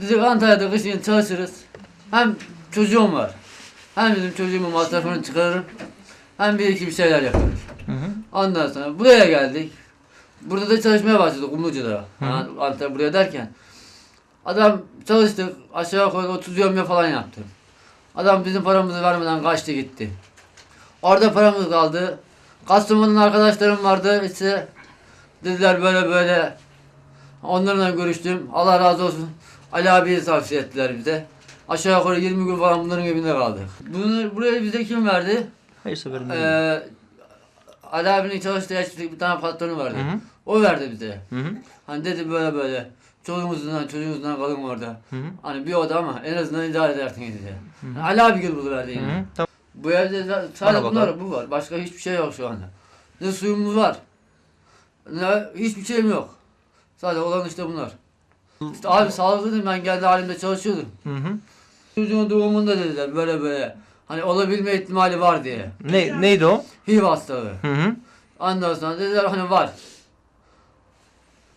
Dedik Antalya'da kışın çalışırız. Hem çocuğum var. Hem dedim çocuğumun masrafını çıkarırım. Hem bir iki bir şeyler yaparız. Hı hı. Ondan sonra buraya geldik. Burada da çalışmaya başladık Umluca'da. Yani Antalya buraya derken. Adam çalıştık. Aşağı yukarı 30 yömye falan yaptı. Adam bizim paramızı vermeden kaçtı gitti. Orada paramız kaldı. Kastamonu'nun arkadaşlarım vardı. İşte dediler böyle böyle. Onlarla görüştüm. Allah razı olsun. Ali abiyi tavsiye ettiler bize. Aşağı yukarı 20 gün falan bunların evinde kaldık. Bunu buraya bize kim verdi? Hayır seferinde. Ee, Ali abinin çalıştığı eski bir tane patronu vardı. Hı hı. O verdi bize. Hı hı. Hani dedi böyle böyle. Çocuğunuzdan çocuğunuzdan kalın orada. Hı hı. Hani bir oda ama en azından idare edersiniz diye. Yani Ali abi gibi verdi Hı hı. Tamam. Bu evde Bana sadece bunlar bu var. Başka hiçbir şey yok şu anda. Ne suyumuz var. Ne hiçbir şeyim yok. Sadece olan işte bunlar. İşte abi sağlıklıydım ben kendi halimde çalışıyordum. Hı hı. Çocuğun doğumunda dediler böyle böyle. Hani olabilme ihtimali var diye. Ne, neydi o? HIV hastalığı. Hı hı. Ondan sonra dediler hani var.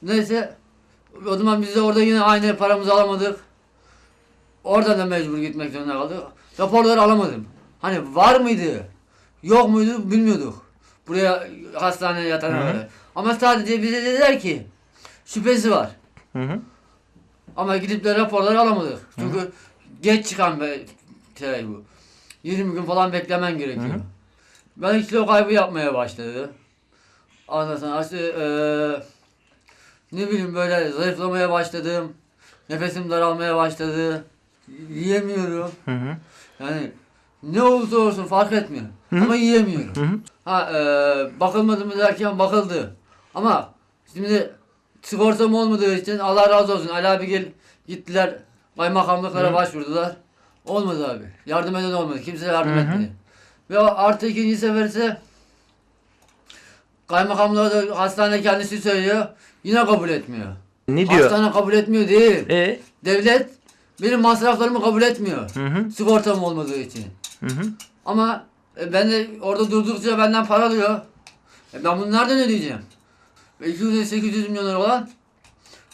Neyse o zaman biz de orada yine aynı paramızı alamadık. Oradan da mecbur gitmek zorunda kaldık. Raporları alamadım. Hani var mıydı? Yok muydu bilmiyorduk. Buraya hastaneye yatan Hı hı. kadar. Ama sadece bize dediler ki şüphesi var. Hı hı. Ama gidip de raporları alamadık. Çünkü geç çıkan bir şey bu. 20 gün falan beklemen gerekiyor. Hı hı. Ben kilo kaybı yapmaya başladı. Ondan sonra işte eee, ne bileyim böyle zayıflamaya başladım. Nefesim daralmaya başladı. Yiyemiyorum. Hı hı. Yani ne olursa olsun fark etmiyor. Hı hı. Ama yiyemiyorum. Hı hı. Ha eee bakılmadı mı derken bakıldı. Ama şimdi sigortam olmadığı için Allah razı olsun Ali abi gel gittiler kaymakamlıklara başvurdular. Olmadı abi. Yardım eden olmadı. Kimse yardım Hı hı. etmedi. Ve artı ikinci sefer ise kaymakamlığa da hastane kendisi söylüyor. Yine kabul etmiyor. Ne diyor? Hastane kabul etmiyor değil. E? Devlet benim masraflarımı kabul etmiyor. Hı hı. Sigortam olmadığı için. Hı hı. Ama e, ben de orada durdukça benden para alıyor. E, ben bunu nereden ödeyeceğim? 200-800 milyon lira olan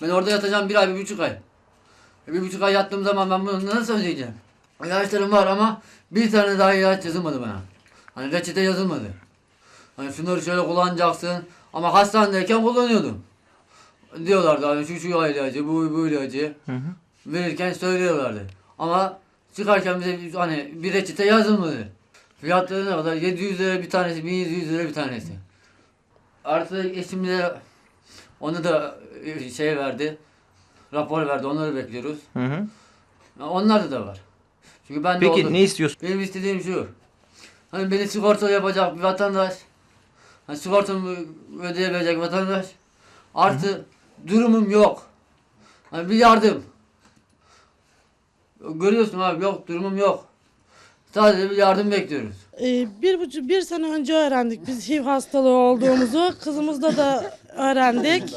ben orada yatacağım bir ay, bir buçuk ay. E, bir buçuk ay yattığım zaman ben bunu nasıl ödeyeceğim? İlaçlarım var ama bir tane daha ilaç yazılmadı bana. Hani reçete yazılmadı. Hani şunları şöyle kullanacaksın ama hastanedeyken kullanıyordum. Diyorlardı hani şu şu ilacı, bu bu ilacı Hı hı. verirken söylüyorlardı. Ama çıkarken bize hani bir reçete yazılmadı. Fiyatları ne kadar? 700 lira bir tanesi, 1100 lira bir tanesi. Artı eşim de onu da e, şey verdi. Rapor verdi. Onları bekliyoruz. Hı hı. Onlar da var. Çünkü ben de Peki oldu. ne istiyorsun? Benim istediğim şu. Hani beni sigorta yapacak bir vatandaş. Hani sigortamı ödeyebilecek vatandaş. Artı durumum yok. Hani bir yardım. Görüyorsun abi yok durumum yok. Sadece bir yardım bekliyoruz. Ee, bir buçuk bir sene önce öğrendik biz HIV hastalığı olduğumuzu. Kızımızda da öğrendik.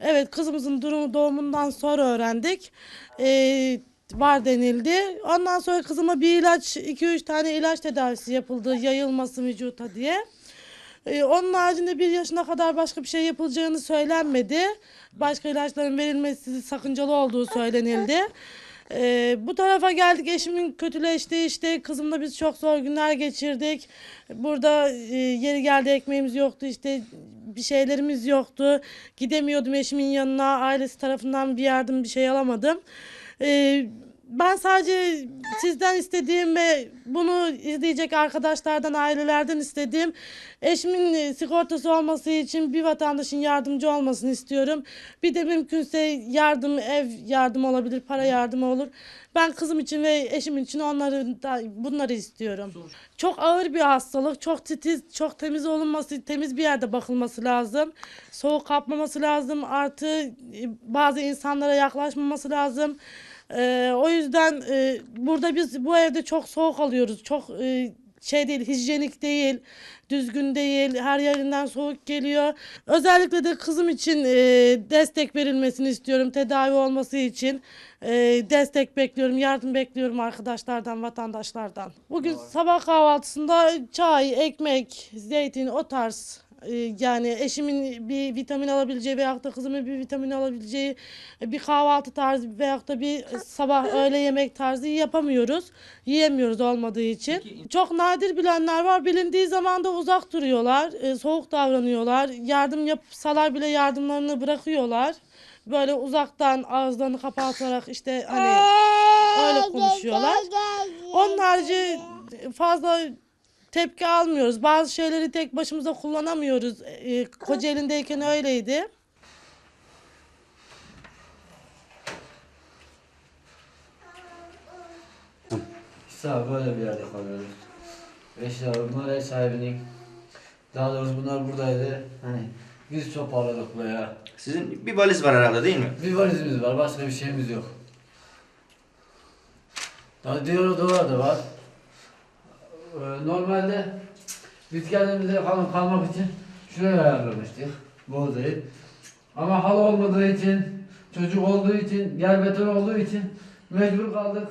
Evet kızımızın durumu doğumundan sonra öğrendik. Ee, var denildi. Ondan sonra kızıma bir ilaç, 2-3 tane ilaç tedavisi yapıldı yayılması vücuta diye. Ee, onun haricinde bir yaşına kadar başka bir şey yapılacağını söylenmedi. Başka ilaçların verilmesi sakıncalı olduğu söylenildi. Ee, bu tarafa geldik eşimin kötüleşti işte kızımla biz çok zor günler geçirdik. Burada e, yeri geldi ekmeğimiz yoktu işte bir şeylerimiz yoktu. Gidemiyordum eşimin yanına ailesi tarafından bir yardım bir şey alamadım. Ee, ben sadece sizden istediğim ve bunu izleyecek arkadaşlardan, ailelerden istediğim eşimin sigortası olması için bir vatandaşın yardımcı olmasını istiyorum. Bir de mümkünse yardım, ev yardım olabilir, para yardımı olur. Ben kızım için ve eşim için onları da, bunları istiyorum. Çok ağır bir hastalık, çok titiz, çok temiz olunması, temiz bir yerde bakılması lazım. Soğuk kapmaması lazım, artı e, bazı insanlara yaklaşmaması lazım. Ee, o yüzden e, burada biz bu evde çok soğuk alıyoruz. Çok e, şey değil, hijyenik değil, düzgün değil, her yerinden soğuk geliyor. Özellikle de kızım için e, destek verilmesini istiyorum, tedavi olması için. E, destek bekliyorum, yardım bekliyorum arkadaşlardan, vatandaşlardan. Bugün sabah kahvaltısında çay, ekmek, zeytin o tarz yani eşimin bir vitamin alabileceği veyahut da kızımın bir vitamin alabileceği bir kahvaltı tarzı veyahut da bir sabah öğle yemek tarzı yapamıyoruz. Yiyemiyoruz olmadığı için. Çok nadir bilenler var. Bilindiği zaman da uzak duruyorlar. e, soğuk davranıyorlar. Yardım yapsalar bile yardımlarını bırakıyorlar. Böyle uzaktan ağızlarını kapatarak işte hani öyle konuşuyorlar. Onun harici fazla tepki almıyoruz. Bazı şeyleri tek başımıza kullanamıyoruz. E, Kocaeli'ndeyken öyleydi. İşte böyle bir yerde kalıyoruz. Eşya bunlar ev sahibinin. Daha doğrusu bunlar buradaydı. Hani biz toparladık buraya. Sizin bir valiz var herhalde değil mi? Bir valizimiz var, başka bir şeyimiz yok. Daha diğer odalar da var. Ee, normalde biz kendimize kal kalmak için şuraya ayarlamıştık odayı. Ama hal olmadığı için, çocuk olduğu için, yer beton olduğu için mecbur kaldık.